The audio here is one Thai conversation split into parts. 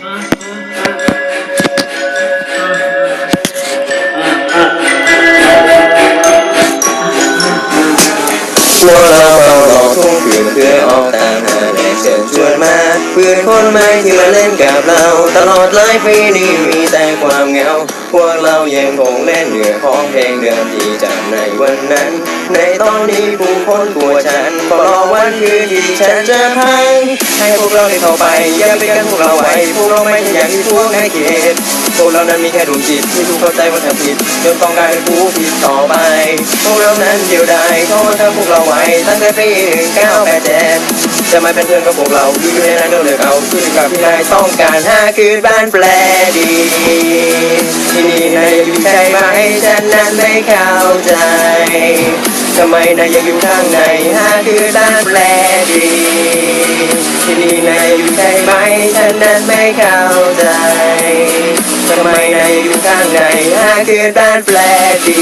พวกเราเฝ้ารอทุ่งคืนเพื่อออกตามหาและเชิญชวนมาเพื่อนคนใหม่ที่มาเล่นกับเรา ตลอดหลายปีนี้มีแต่ความเหงา พวกเรายังคงเล่นเหนือของเพลงเดิมที่จำในวันนั้น ในตอนนี้ผู้คนกลัวฉันันคืนที่ฉันจะพังให้พวกเราได้เข้าไปอย่าไปกันพวกเราไว้พวกเราไม่ใช่อย่างที่พวกนายเกตพวกเรานั้นมีแค่ดวงจิตที่ถูกเข้าใจว่าทำผิดจนต้องกลายเป็นผู้ผิดต่อไป พวกเรานั้นเดียวดายเขาทำพวกเราไว้ตั้งแต่ปีหนึ่งเก้าแปดเจ็ดจะมาเป็นเพื่อนกับพวกเราอยู่ในนั้นก็เลยเอาขึ้นกับที่นายต้องการห้าคือบ้านแปลดีที่นี่นายอยู่ใช่ไหมฉันนั้นไม่เข้าใจ ทำไมนายยังอยู่ข้างในหาคือต้านแปลดีที่นี่นายอยู่ใช่ไหมฉันนั้นไม่เข้าใจทำไมนายอยู่ข้างในหาคือต้านแปลดี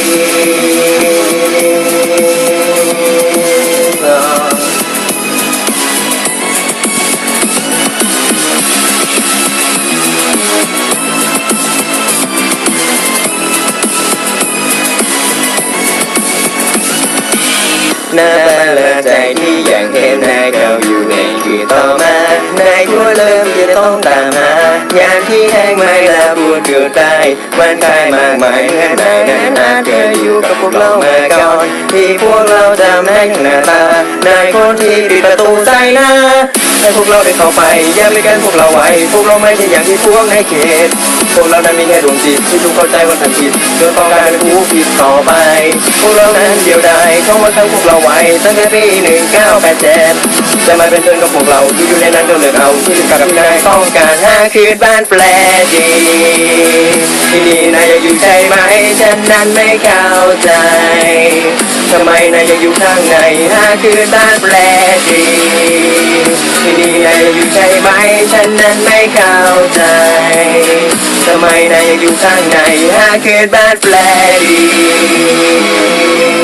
น่าประหลาดใจที่ยังเห็นนายเขาอยู่ในคืนต่อมานายทั่วเริ่มจะต้องตามหายามที่แห้งไม่ละปวดเกิดตายมันกลายมากมายเมื่อนายนั้นอาจเคยอยู่กับพวกเราเมาก่อนที่พวกเราจำได้ข้างหน้าตานายคนที่ปิดประตูใส่หน้าให้พวกเราได้เข้าไปอย่าไปกันพวกเราไว้ พวกเราไม่ใช่อย่างที่พวกนายเขต พวกเรานั้นมีแค่ดวงจิตที่ถูกเข้าใจว่าทำผิดจนต้องกลายเป็นผู้ผิดต่อไป พวกเรานั้นเดียวดายเขามาทำพวกเราไว้ตั้งแต่ปีหนึ่งเก้าแปดเจ็ดจะมาเป็นเพื่อนกับพวกเราที่อยู่ในนั้นก็เลือกเอาที่กับนายต้องการหาคืนบ้านแปลดีที่นี่นายยังอยู่ใช่ไหมฉันนั้นไม่เข้าใจ ทำไมนายยังอยู่ข้างในหาคือต้านแปลดีที่นี่นายยังอยู่ใช่ไหมฉันนั้นไม่เข้าใจทำไมนายยังอยู่ข้างในหาคืนบ้าแปลดี